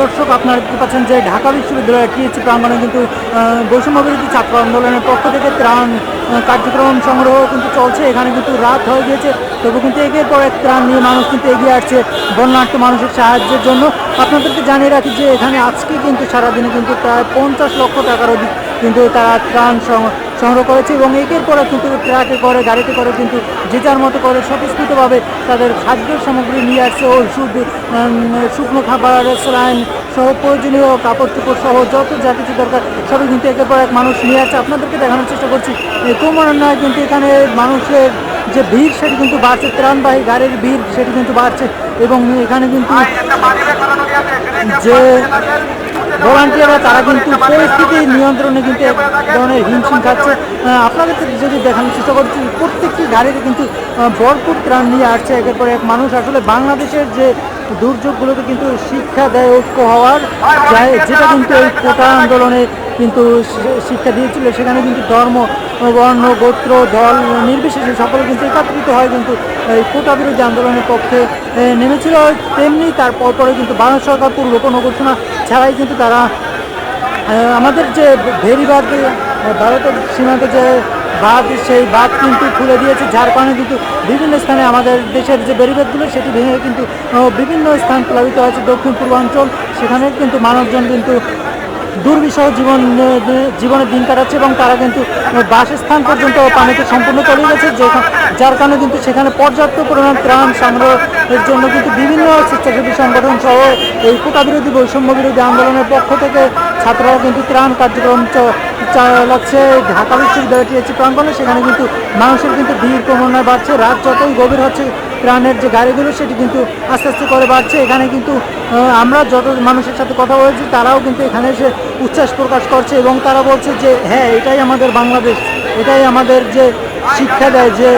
দর্শক, আপনারা দেখতে পাচ্ছেন যে ঢাকা বিশ্ববিদ্যালয়ের টিএসসি প্রাঙ্গণে কিন্তু বৈষম্যবিরোধী বৈষম্য বিরোধী ছাত্র আন্দোলনের পক্ষ থেকে ত্রাণ কার্যক্রম সংগ্রহ কিন্তু চলছে। এখানে কিন্তু রাত হয়ে গিয়েছে, তবু কিন্তু এগিয়ে পর এক ত্রাণ নিয়ে মানুষ কিন্তু এগিয়ে আসছে বন্যার্থ মানুষের সাহায্যের জন্য। আপনাদেরকে জানিয়ে রাখি যে এখানে আজকে কিন্তু সারাদিনে কিন্তু প্রায় পঞ্চাশ লক্ষ টাকার অধিক কিন্তু তারা ত্রাণ সংগ্রহ করেছে এবং একের পরে কিন্তু ট্রাকে করে গাড়িতে করে কিন্তু যে যার মতো করে স্বতঃস্ফূর্তভাবে তাদের খাদ্য সামগ্রী নিয়ে আসছে ওষুধ শুকনো খাবার স্যালাইন সহ প্রয়োজনীয় কাপড় চোপড় সহ যত যা কিছু দরকার সবই কিন্তু একের পর এক মানুষ নিয়ে আসছে। আপনাদেরকে দেখানোর চেষ্টা করছি ক্রমান্বয়ে কিন্তু এখানে মানুষের যে ভিড় সেটি কিন্তু বাড়ছে ত্রাণবাহী গাড়ির ভিড় সেটি কিন্তু বাড়ছে এবং এখানে কিন্তু যে ভলান্টিয়াররা তারা কিন্তু পরিস্থিতি নিয়ন্ত্রণে কিন্তু এক ধরনের হিমশিম খাচ্ছে। আপনাদের যদি দেখানোর চেষ্টা করছি প্রত্যেকটি গাড়িতে কিন্তু ভরপুর ত্রাণ নিয়ে আসছে। একের পর এক মানুষ আসলে বাংলাদেশের যে দুর্যোগগুলোকে কিন্তু শিক্ষা দেয় ঐক্য হওয়ার যেটা কিন্তু এই কোটা আন্দোলনে কিন্তু শিক্ষা দিয়েছিল, সেখানে কিন্তু ধর্ম, বর্ণ, গোত্র, দল, নির্বিশেষে সকলে কিন্তু একত্রিত হয় কিন্তু এই কোটা বিরোধী আন্দোলনের পক্ষে নেমেছিল। তেমনি তার পরপরে কিন্তু ভারত সরকার পূর্ব কোনো ঘোষণা ছাড়াই কিন্তু তারা আমাদের যে ভেরিবাদ, ভারতের সীমান্তে যে বাঁধ সেই বাঁধ কিন্তু খুলে দিয়েছে যার কারণে কিন্তু বিভিন্ন স্থানে আমাদের দেশের যে বেরিবাদগুলো সেটি ভেঙে কিন্তু বিভিন্ন স্থান প্লাবিত হয়েছে দক্ষিণ পূর্বাঞ্চল সেখানে কিন্তু মানুষজন কিন্তু দুর্বিষহ জীবন আহ, জীবনের দিন কাটাচ্ছে এবং তারা কিন্তু বাসস্থান পর্যন্ত পানিতে সম্পূর্ণ তলিয়ে গেছে। যার কারণে কিন্তু সেখানে পর্যাপ্ত পরিমাণ ত্রাণ সংগ্রহের জন্য কিন্তু বিভিন্ন স্বেচ্ছাসেবী সংগঠন সহ এই কোটা বিরোধী বৈষম্য বিরোধী আন্দোলনের পক্ষ থেকে ছাত্ররা কিন্তু ত্রাণ কার্যক্রম চালাচ্ছে ঢাকা বিশ্ববিদ্যালয় টিএসসি প্রাঙ্গণে, সেখানে কিন্তু মানুষের কিন্তু ভিড় ক্রমান্বয়ে বাড়ছে। রাত যতই গভীর হচ্ছে, প্রাণের যে গাড়িগুলো, সেটি কিন্তু আস্তে আস্তে করে বাড়ছে। এখানে কিন্তু আমরা যত মানুষের সাথে কথা বলেছি, তারাও কিন্তু এখানে এসে উচ্ছ্বাস প্রকাশ করছে এবং তারা বলছে যে হ্যাঁ এটাই আমাদের বাংলাদেশ, এটাই আমাদের যে শিক্ষা দেয়, যে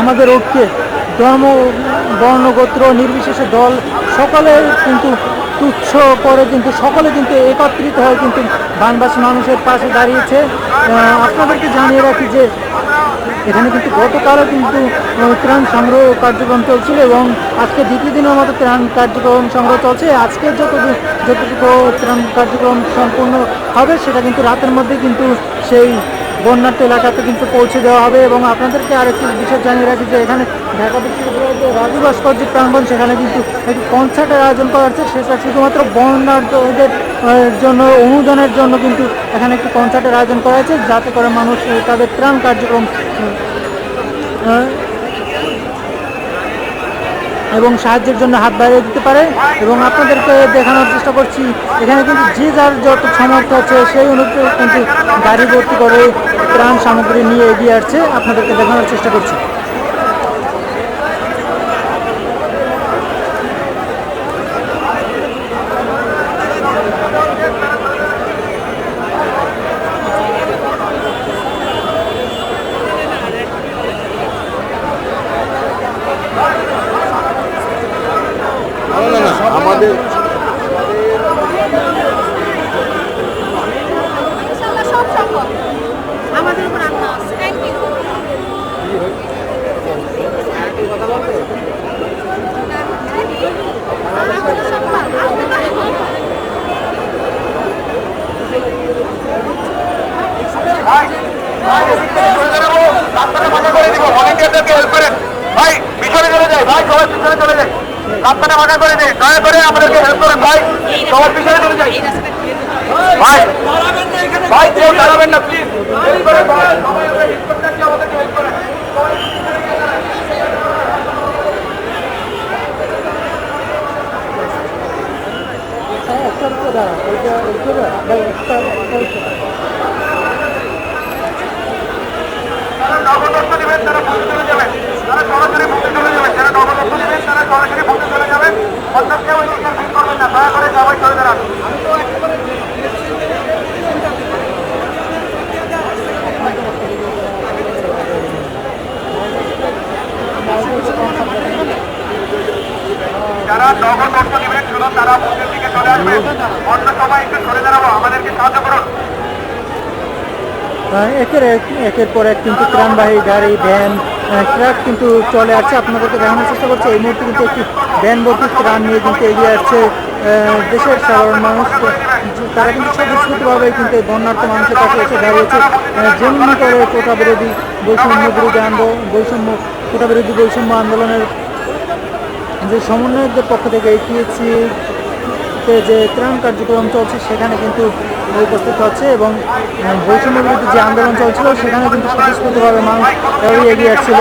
আমাদের ঐক্যে ধর্ম, বর্ণ, গোত্র, নির্বিশেষে দল সকলে কিন্তু তুচ্ছ করে কিন্তু সকলে কিন্তু একত্রিত হয়ে কিন্তু বানবাসী মানুষের পাশে দাঁড়িয়েছে। আপনাদেরকে জানিয়ে রাখি যে এখানে কিন্তু গতকালও কিন্তু ত্রাণ সংগ্রহ কার্যক্রম চলছিল এবং আজকে দ্বিতীয় দিনের মতো ত্রাণ কার্যক্রম সংগ্রহ চলছে। আজকে যতটুকু যতটুকু ত্রাণ কার্যক্রম সম্পূর্ণ হবে, সেটা কিন্তু রাতের মধ্যে কিন্তু সেই বন্যার্থ এলাকাতে কিন্তু পৌঁছে দেওয়া হবে এবং আপনাদেরকে আরেকটি বিষয় জানিয়ে রাখি যে এখানে ঢাকা বিশ্ববিদ্যালয়ের রাজু ভাস্কর্য প্রাঙ্গণ, সেখানে কিন্তু একটি কনসার্টের আয়োজন করা হচ্ছে। সেটা শুধুমাত্র বন্যার্থদের জন্য অনুদানের জন্য কিন্তু এখানে একটি কনসার্টের আয়োজন করা হয়েছে। যাতে করে মানুষ তাদের ত্রাণ কার্যক্রম এবং সাহায্যের জন্য হাত বাড়িয়ে দিতে পারে এবং আপনাদেরকে দেখানোর চেষ্টা করছি, এখানে কিন্তু যে যার যত সামর্থ্য আছে সেই অনুযায়ী কিন্তু গাড়ি ভর্তি করে ত্রাণ সামগ্রী নিয়ে এগিয়ে আসছে, আপনাদেরকে দেখানোর চেষ্টা করছি না না আমাদের ইনশাআল্লাহ সব সম্ভব আমাদের উপর আস্থা আছে থ্যাংক ইউ রাস্তাটা ফাঁকা করে দিব ভলেন্টিয়ারদেরকে হেল্প করেন ভাই পিছনে চলে যায় ভাই সবাই পিছনে চলে যায় রাস্তাটা ফাঁকা করে দিন দয়া করে আমাদেরকে হেল্প করেন, ভাই। সবাই পিছনে চলে যায় ভাই ভাই, কেউ দাঁড়াবেন না প্লিজ যারা নগদ অর্থ তারা চলে যাবেন। যারা সরাসরি চলে যাবেন যারা নগদ অর্থ নেবেন তারা সরাসরি ভোটে চলে যাবেন অর্থাৎ কেউ এদিকে ভিড় করবেন না দয়া করে সবাই চলে দাঁড়ান যারা নগদ অর্থ নেবেন শুধু তারা ভোটের দিকে চলে আসবেন। অন্য সবাই একটু সরে দাঁড়াবো, আমাদেরকে সাহায্য করুন। একের এক, একের পর এক কিন্তু ত্রাণবাহী গাড়ি, ভ্যান ট্রাক কিন্তু চলে আসছে। আপনাদেরকে দেখানোর চেষ্টা করছে, এই মুহূর্তে কিন্তু একটি ভ্যান ভর্তি ত্রাণ নিয়ে কিন্তু এগিয়ে আসছে দেশের সাধারণ মানুষ। তারা কিন্তু স্বতঃস্ফূর্তভাবে কিন্তু বন্যার্থ মানুষের কাছে এসে দাঁড়িয়েছে। যেমনি করে কোটা বিরোধী বৈষম্য বিরোধী আন্দোলন বৈষম্য, কোটা বিরোধী বৈষম্য আন্দোলনের যে সমন্বয়কদের পক্ষ থেকে এগিয়েছি তে যে ত্রাণ কার্যক্রম চলছে, সেখানে কিন্তু উপস্থিত হচ্ছে এবং বৈষম্যের বৈষম্য বিরোধী যে আন্দোলন চলছিল, সেখানে কিন্তু স্বতঃস্ফূর্তভাবে মানুষ এগিয়ে আসছিল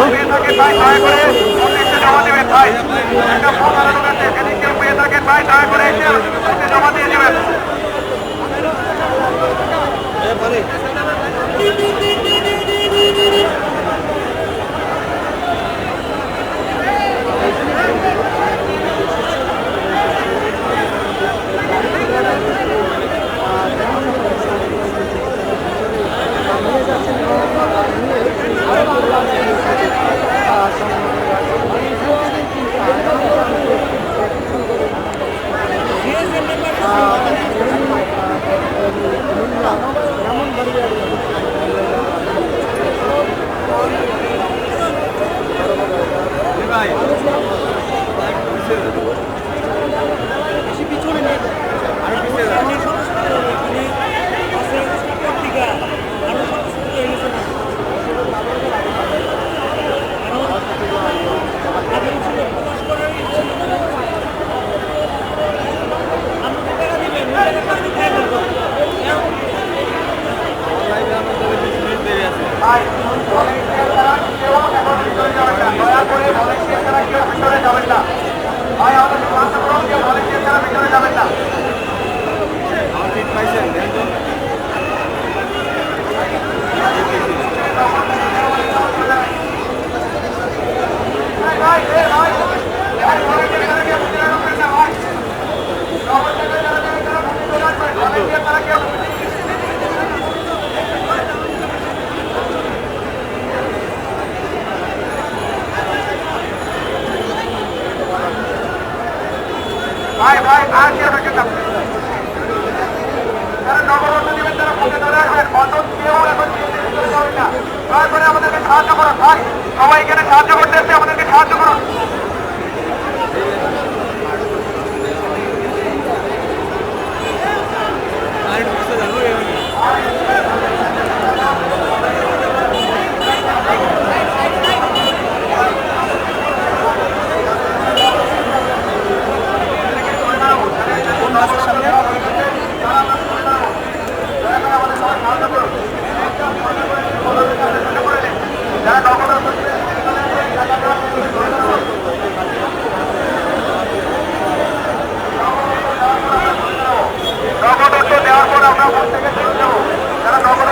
Uh, আমরা প্রত্যেকে যারা নগর